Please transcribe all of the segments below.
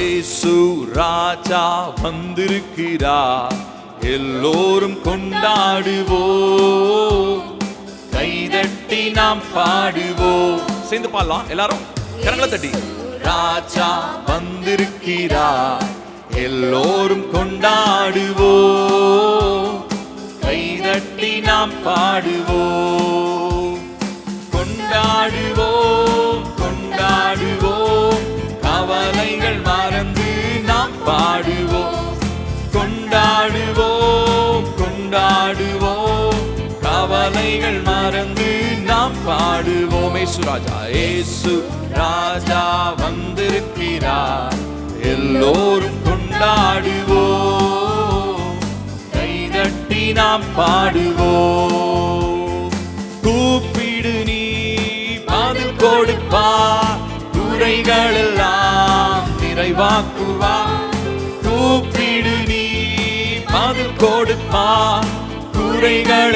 இயேசு ராஜா வந்திருக்கிறார். எல்லோரும் கொண்டாடுவோம். கைதட்டி நாம் பாடுவோம். சேர்ந்து பாடலாம். எல்லாரும் கரங்களை தட்டி. ராஜா வந்திருக்கிறார். எல்லோரும் கொண்டாடுவோம். கைதட்டி நாம் பாடுவோம். கொண்டாடுவோம். கொண்டாடுவோம் பாடுவோம். ஏசு ராஜா ஏசு ராஜா வந்திருக்கிறார். எல்லோரும் கொண்டாடுவோம். கை தட்டி நாம் பாடுவோம். கூப்பிடு நீ பதில் கொடுப்பா. குறைகள் எல்லாம் நிறைவாக்குவா. கூப்பிடு நீ பதில் கொடுப்பா. குறைகள்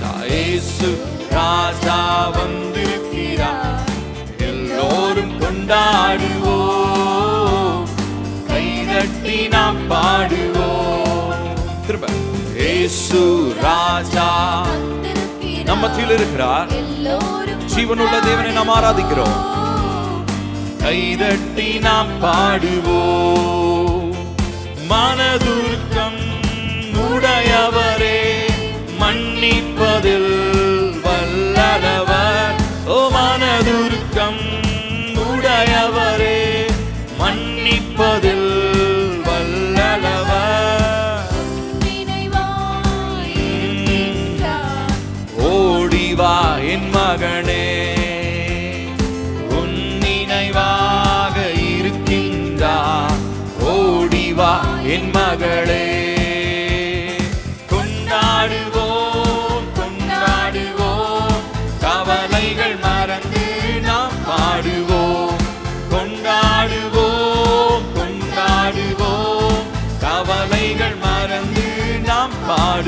ராஜா ஏசு ராஜா வந்திருக்கிறார். எல்லோரும் கொண்டாடுவோம். கைதட்டி நாம் பாடுவோம். திரும்ப. ஏசு ராஜா. நம்ம மத்தியில் இருக்கிறார். ஜீவனுள்ள தேவனை நாம் ஆராதிக்கிறோம். கைதட்டி நாம் பாடுவோம். மனதுருக்கம் உடையவரே மன்னிப்பதில் வல்லவர் ஓ மனதுருக்கம் உடையவரே மன்னிப்பதில் ஓடிவா என் மகனே.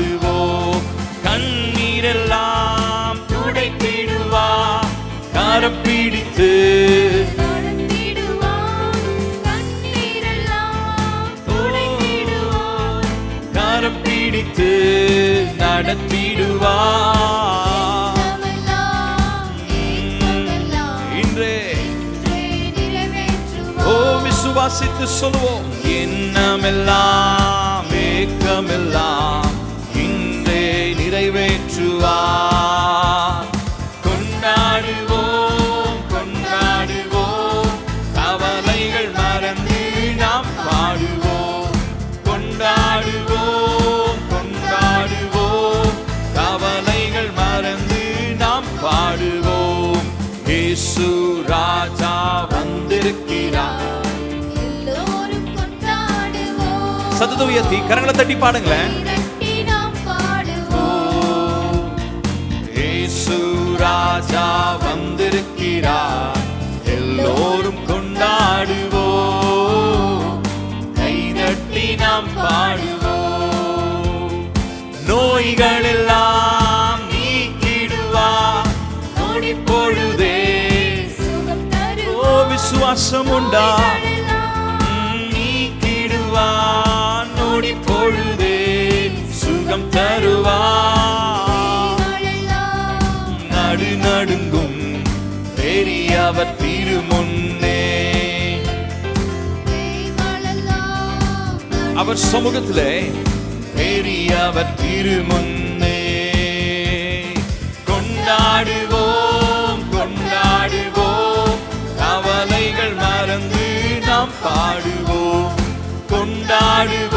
பாடுவோம் கண்ணீரெல்லாம் துடைத்திடுவா? கரம் பிடித்து கரம் பிடித்து நடத்திடுவா? விசுவாசித்து சொல்லுவோம் எண்ணமெல்லாம் சத்தத்தை உயர்த்தி கரங்களை தட்டி பாடுங்களேன். ராஜா வந்திருக்கிறார். எல்லோரும் கொண்டாடுவோம். கைதட்டி நாம் பாடுவோம். நோய்கள் எல்லாம் நீக்கிடுவா நொடி பொழுதே ஓ விசுவாசம் உண்டா? தருவா. நடு நடுங்கும் பெரியவர் திருமுன்னே. அவர் சமூகத்திலே பெரியவர் திருமுன்னே. கொண்டாடுவோம் கொண்டாடுவோம். கவலைகள் மறந்து நாம் பாடுவோம். கொண்டாடுவோம்.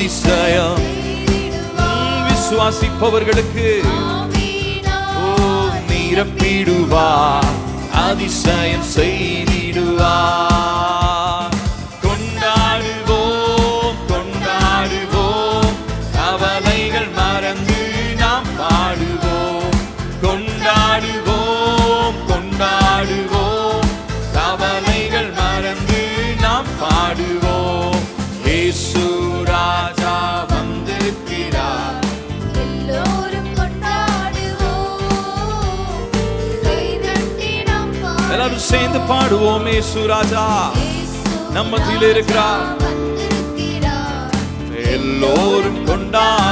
அதிசயம் விசுவாசிப்பவர்களுக்கு. ஓ நிரப்பிடுவா. அதிசயம் செய்திடுவா. எல்லாரும் சேர்ந்து பாடுவோமே சுராஜா நம்ம இருக்கிறார். எல்லோரும் கொண்டாட